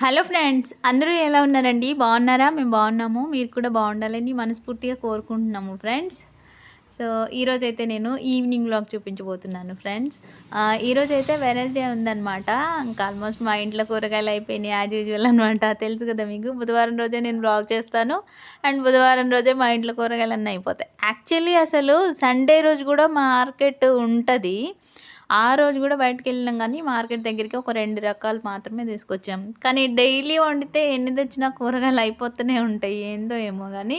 Hello friends అందరూ ఎలా ఉన్నారండి? బాగున్నారా? మేము బాగున్నాము. మీరు కూడా బాగుండాలని మనస్ఫూర్తిగా కోరుకుంటున్నాము ఫ్రెండ్స్. సో ఈరోజు అయితే నేను ఈవినింగ్ బ్లాగ్ చూపించబోతున్నాను ఫ్రెండ్స్. ఈరోజు అయితే వెనస్డే ఉందనమాట ఇంకా ఆల్మోస్ట్ మా ఇంట్లో కూరగాయలు అయిపోయినాయి యాజ్ యూజువల్ అనమాట తెలుసు కదా మీకు? బుధవారం రోజే నేను బ్లాగ్ చేస్తాను. అండ్ బుధవారం రోజే మా ఇంట్లో కూరగాయలన్నీ అయిపోతాయి. యాక్చువల్లీ అసలు సండే రోజు కూడా మార్కెట్ ఉంటుంది. ఆ రోజు కూడా బయటకు వెళ్ళినాం కానీ మార్కెట్ దగ్గరికి ఒక రెండు రకాలు మాత్రమే తీసుకొచ్చాం. కానీ డైలీ వండితే ఎన్ని తెచ్చినా కూరగాయలు అయిపోతూనే ఉంటాయి. ఏందో ఏమో కానీ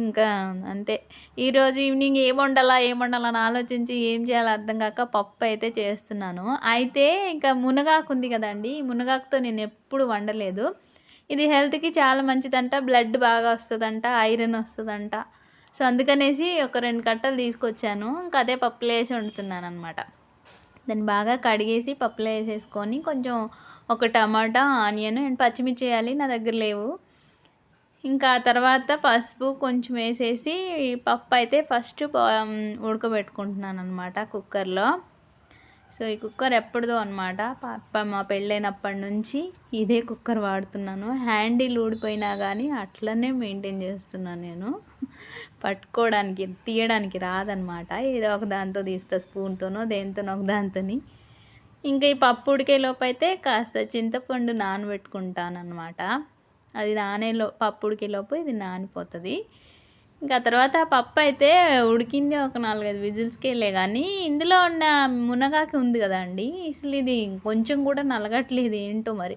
ఇంకా అంతే. ఈరోజు ఈవినింగ్ ఏం వండాలా ఏం వండాలని ఆలోచించి ఏం చేయాలో అర్థం కాక పప్పు అయితే చేస్తున్నాను. అయితే ఇంకా మునగాకు ఉంది కదండి ఈ మునగాకుతో నేను ఎప్పుడు వండలేదు. ఇది హెల్త్కి చాలా మంచిదంట బ్లడ్ బాగా వస్తుందంట ఐరన్ వస్తుందంట. సో అందుకనేసి ఒక రెండు కట్టలు తీసుకొచ్చాను. ఇంకా అదే పప్పులేసి వండుతున్నాను అనమాట దాన్ని బాగా కడిగేసి పప్పులో వేసేసుకొని కొంచెం ఒక టమాటా ఆనియన్ అండ్ పచ్చిమిర్చి వేయాలి నా దగ్గర లేవు. ఇంకా తర్వాత పసుపు కొంచెం వేసేసి పప్పు అయితే ఫస్ట్ ఉడకబెట్టుకుంటున్నాను అనమాట కుక్కర్లో. సో ఈ కుక్కర్ ఎప్పటిదో అనమాట పాప మా పెళ్ళైనప్పటి నుంచి ఇదే కుక్కర్ వాడుతున్నాను. హ్యాండిల్ ఊడిపోయినా కానీ అట్లనే మెయింటైన్ చేస్తున్నాను నేను. పట్టుకోవడానికి తీయడానికి రాదనమాట ఏదో ఒక దాంతో తీస్తా స్పూన్తోనో దేనితోనో ఒక దాంతోని. ఇంకా ఈ పప్పు ఉడికేలోపు అయితే కాస్త చింతపండు నానబెట్టుకుంటాను అనమాట అది నానేలో పప్పు ఉడికేలోపు ఇది నానిపోతుంది. ఇంకా తర్వాత పప్పు అయితే ఉడికింది ఒక నాలుగైదు విజిల్స్కి వెళ్ళే కానీ ఇందులో ఉన్న మునగాకి ఉంది కదండి అసలు ఇది కొంచెం కూడా నలగట్లేదు ఏంటో మరి.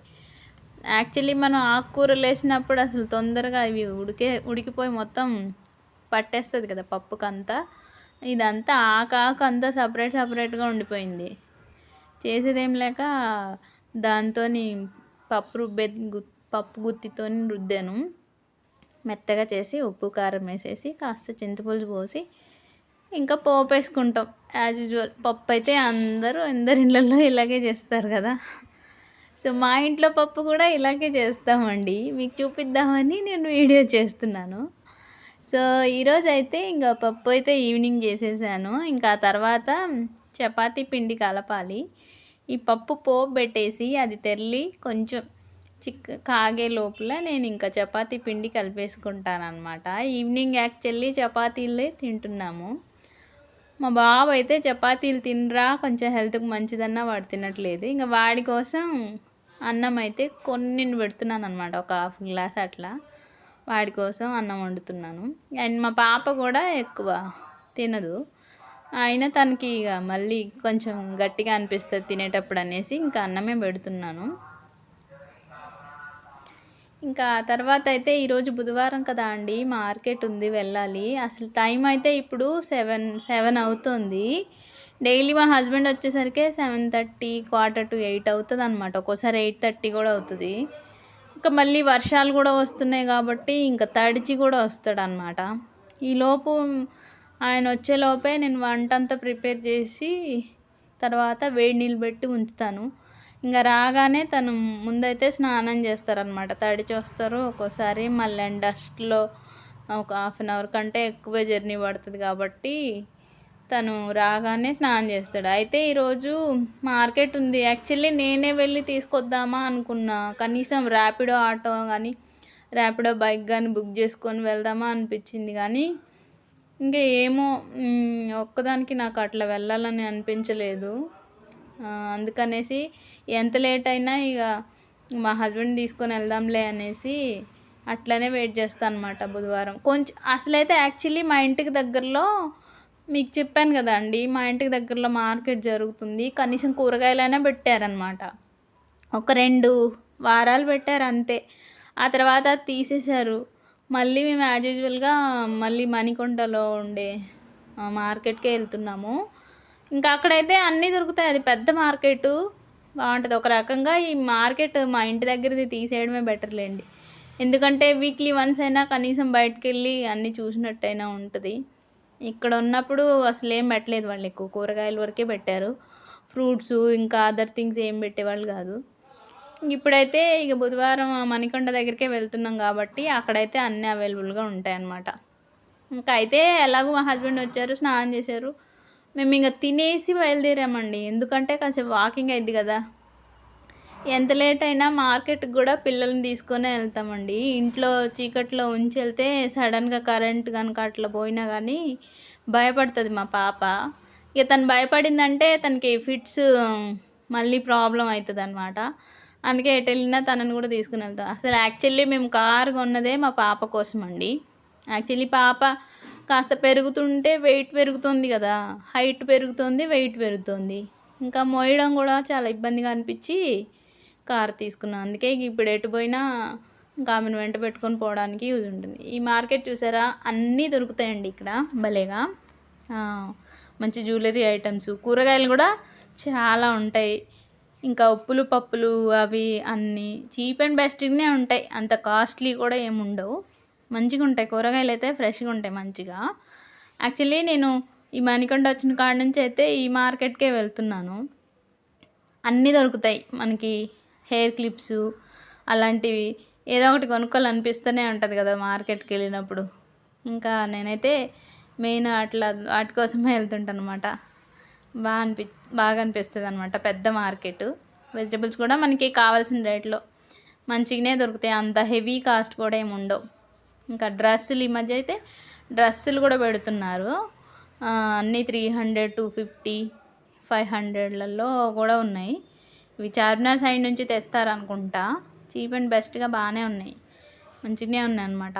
యాక్చువల్లీ మనం ఆకుకూరలు వేసినప్పుడు అసలు తొందరగా ఇవి ఉడికే ఉడికిపోయి మొత్తం పట్టేస్తుంది కదా పప్పుకంతా. ఇదంతా ఆకాకు అంతా సపరేట్ సపరేట్గా ఉండిపోయింది. చేసేదేం లేక దాంతో పప్పు రుబ్బే పప్పు గుత్తితో రుద్దాను. మెత్తగా చేసి ఉప్పు కారం వేసేసి కాస్త చింతపులుసు పోసి ఇంకా పోపు వేసుకుంటాం. యాజ్ యూజువల్ పప్పు అయితే అందరూ అందరి ఇళ్ళల్లో ఇలాగే చేస్తారు కదా. సో మా ఇంట్లో పప్పు కూడా ఇలాగే చేస్తామండి. మీకు చూపిద్దామని నేను వీడియో చేస్తున్నాను. సో ఈరోజు అయితే ఇంకా పప్పు అయితే ఈవినింగ్ చేసేసాను. ఇంకా తర్వాత చపాతీ పిండి కలపాలి. ఈ పప్పు పోపు పెట్టేసి అది తెల్లి కొంచెం చిక్ కాగే లోపల నేను ఇంకా చపాతీ పిండి కలిపేసుకుంటాను అనమాట ఈవినింగ్ యాక్చువల్లీ చపాతీలే తింటున్నాము. మా బాబు అయితే చపాతీలు తినరా కొంచెం హెల్త్కి మంచిదన్నా వాడు తినట్లేదు. ఇంకా వాడి కోసం అన్నం అయితే కొన్ని పెడుతున్నాను అనమాట ఒక హాఫ్ గ్లాస్ అట్లా. వాడి కోసం అన్నం వండుతున్నాను. అండ్ మా పాప కూడా ఎక్కువ తినదు. అయినా తనకి ఇక మళ్ళీ కొంచెం గట్టిగా అనిపిస్తుంది తినేటప్పుడు అనేసి ఇంకా అన్నమే పెడుతున్నాను. ఇంకా తర్వాత అయితే ఈరోజు బుధవారం కదా అండి మార్కెట్ ఉంది వెళ్ళాలి. అసలు టైం అయితే ఇప్పుడు సెవెన్ సెవెన్ అవుతుంది. డైలీ మా హస్బెండ్ వచ్చేసరికి seven thirty quarter to eight అవుతుంది అనమాట ఒక్కోసారి ఎయిట్ థర్టీ కూడా అవుతుంది. ఇంకా మళ్ళీ వర్షాలు కూడా వస్తున్నాయి కాబట్టి ఇంకా తడిచి కూడా వస్తాడు అనమాట ఈలోపు ఆయన వచ్చేలోపే నేను వంట అంతా ప్రిపేర్ చేసి తర్వాత వేడి నీళ్ళు పెట్టి ఉంచుతాను. ఇంకా రాగానే తను ముందైతే స్నానం చేస్తారనమాట తడిచి వస్తారు ఒక్కోసారి మళ్ళీ డస్ట్లో ఒక హాఫ్ అన్ అవర్ కంటే ఎక్కువ జర్నీ పడుతుంది కాబట్టి తను రాగానే స్నానం చేస్తాడు. అయితే ఈరోజు మార్కెట్ ఉంది. యాక్చువల్లీ నేనే వెళ్ళి తీసుకొద్దామా అనుకున్నా. కనీసం ర్యాపిడో ఆటో కానీ ర్యాపిడో బైక్ కానీ బుక్ చేసుకొని వెళ్దామా అనిపించింది కానీ ఇంకా ఏమో ఒక్కదానికి నాకు అట్లా వెళ్ళాలని అనిపించలేదు. అందుకనేసి ఎంత లేట్ అయినా ఇక మా హస్బెండ్ తీసుకొని వెళ్దాంలే అనేసి అట్లనే వెయిట్ చేస్తాను అనమాట బుధవారం. కొంచెం అసలైతే యాక్చువల్లీ మా ఇంటికి దగ్గరలో మీకు చెప్పాను కదా అండి మా ఇంటికి దగ్గరలో మార్కెట్ జరుగుతుంది. కనీసం కూరగాయలైనా పెట్టారనమాట ఒక రెండు వారాలు పెట్టారు అంతే. ఆ తర్వాత తీసేశారు. మళ్ళీ మేము యాజ్ యూజువల్గా మళ్ళీ మణికొండలో ఉండే మార్కెట్కే వెళ్తున్నాము. ఇంకా అక్కడైతే అన్నీ దొరుకుతాయి. అది పెద్ద మార్కెట్. బాగుంటుంది. ఒక రకంగా ఈ మార్కెట్ మా ఇంటి దగ్గరది తీసేయడమే బెటర్లేండి ఎందుకంటే వీక్లీ వన్స్ అయినా కనీసం బయటకు వెళ్ళి అన్నీ చూసినట్టయినా ఉంటుంది. ఇక్కడ ఉన్నప్పుడు అసలు ఏం పెట్టలేదు వాళ్ళు ఎక్కువ. కూరగాయల వరకే పెట్టారు. ఫ్రూట్స్ ఇంకా అదర్ థింగ్స్ ఏం పెట్టేవాళ్ళు కాదు. ఇప్పుడైతే ఇక బుధవారం మణికొండ దగ్గరికే వెళ్తున్నాం కాబట్టి అక్కడైతే అన్నీ అవైలబుల్గా ఉంటాయి అన్నమాట ఇంకా అయితే ఎలాగో మా హస్బెండ్ వచ్చారు స్నానం చేశారు. మేము ఇంకా తినేసి బయలుదేరామండి. ఎందుకంటే కాసేపు వాకింగ్ అయింది కదా. ఎంత లేట్ అయినా మార్కెట్కి కూడా పిల్లల్ని తీసుకొని వెళ్తామండి. ఇంట్లో చీకట్లో ఉంచి వెళ్తే సడన్గా కరెంట్ కనుక అట్లా పోయినా కానీ భయపడుతుంది మా పాప. ఇక తను భయపడిందంటే తనకి ఫిట్స్ మళ్ళీ ప్రాబ్లం అవుతుంది అనమాట అందుకే ఎటు వెళ్ళినా తనని కూడా తీసుకుని వెళ్తాం. అసలు యాక్చువల్లీ మేము కారు కొన్నదే మా పాప కోసం అండి యాక్చువల్లీ పాప కాస్త పెరుగుతుంటే వెయిట్ పెరుగుతుంది కదా. హైట్ పెరుగుతుంది వెయిట్ పెరుగుతుంది. ఇంకా మోయడం కూడా చాలా ఇబ్బందిగా అనిపించి కార్ తీసుకున్నాను అందుకే ఇప్పుడు ఎటు పోయినా ఇంకా ఆమెను వెంట పెట్టుకొని పోవడానికి యూజ్ ఉంటుంది. ఈ మార్కెట్ చూసారా? అన్నీ దొరుకుతాయండి ఇక్కడ భలేగా. మంచి జ్యువెలరీ ఐటమ్స్. కూరగాయలు కూడా చాలా ఉంటాయి. ఇంకా ఉప్పులు పప్పులు అవి అన్నీ చీప్ అండ్ బెస్ట్గానే ఉంటాయి. అంత కాస్ట్లీ కూడా ఏమి ఉండవు మంచిగా ఉంటాయి కూరగాయలు అయితే ఫ్రెష్గా ఉంటాయి మంచిగా. యాక్చువల్లీ నేను ఈ మణికొండ వచ్చిన కాడ నుంచి అయితే ఈ మార్కెట్కే వెళ్తున్నాను. అన్నీ దొరుకుతాయి. మనకి హెయిర్ క్లిప్స్ అలాంటివి. ఏదో ఒకటి కొనుక్కోవాలనిపిస్తూనే ఉంటుంది కదా మార్కెట్కి వెళ్ళినప్పుడు ఇంకా నేనైతే మెయిన్ అట్లా వాటి కోసమే వెళ్తుంటాను అనమాట బాగా అనిపి బాగా అనిపిస్తుంది అనమాట పెద్ద మార్కెట్. వెజిటబుల్స్ కూడా మనకి కావాల్సిన రేట్లో మంచిగానే దొరుకుతాయి. అంత హెవీ కాస్ట్ కూడా ఏమి ఉండవు ఇంకా డ్రెస్సులు ఈ మధ్య అయితే డ్రెస్సులు కూడా పెడుతున్నారు. అన్నీ three hundred two fifty five హండ్రెడ్లలో కూడా ఉన్నాయి. ఇవి చార్మినార్ సైడ్ నుంచి తెస్తారనుకుంటా. చీప్ అండ్ బెస్ట్గా బాగానే ఉన్నాయి. మంచిగానే ఉన్నాయి అనమాట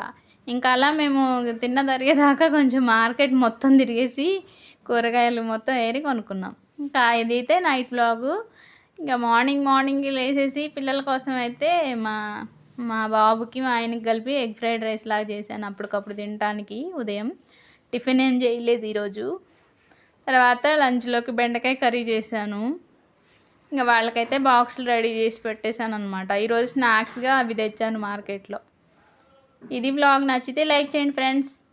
ఇంకా అలా మేము తిన్న తరిగేదాకా కొంచెం మార్కెట్ మొత్తం తిరిగేసి కూరగాయలు మొత్తం ఏరి కొనుక్కున్నాం. ఇంకా ఇదైతే నైట్ బ్లాగు. ఇంకా మార్నింగ్ మార్నింగ్ లేసేసి పిల్లల కోసం అయితే మా మా బాబుకి మా ఆయనకి కలిపి ఎగ్ ఫ్రైడ్ రైస్ లాగా చేశాను అప్పటికప్పుడు తినడానికి ఉదయం. టిఫిన్ ఏం చేయలేదు ఈరోజు. తర్వాత లంచ్లోకి బెండకాయ కర్రీ చేశాను. ఇంకా వాళ్ళకైతే బాక్సులు రెడీ చేసి పెట్టేశాను అనమాట ఈరోజు స్నాక్స్గా అవి తెచ్చాను మార్కెట్లో. ఇది బ్లాగ్ నచ్చితే లైక్ చేయండి ఫ్రెండ్స్.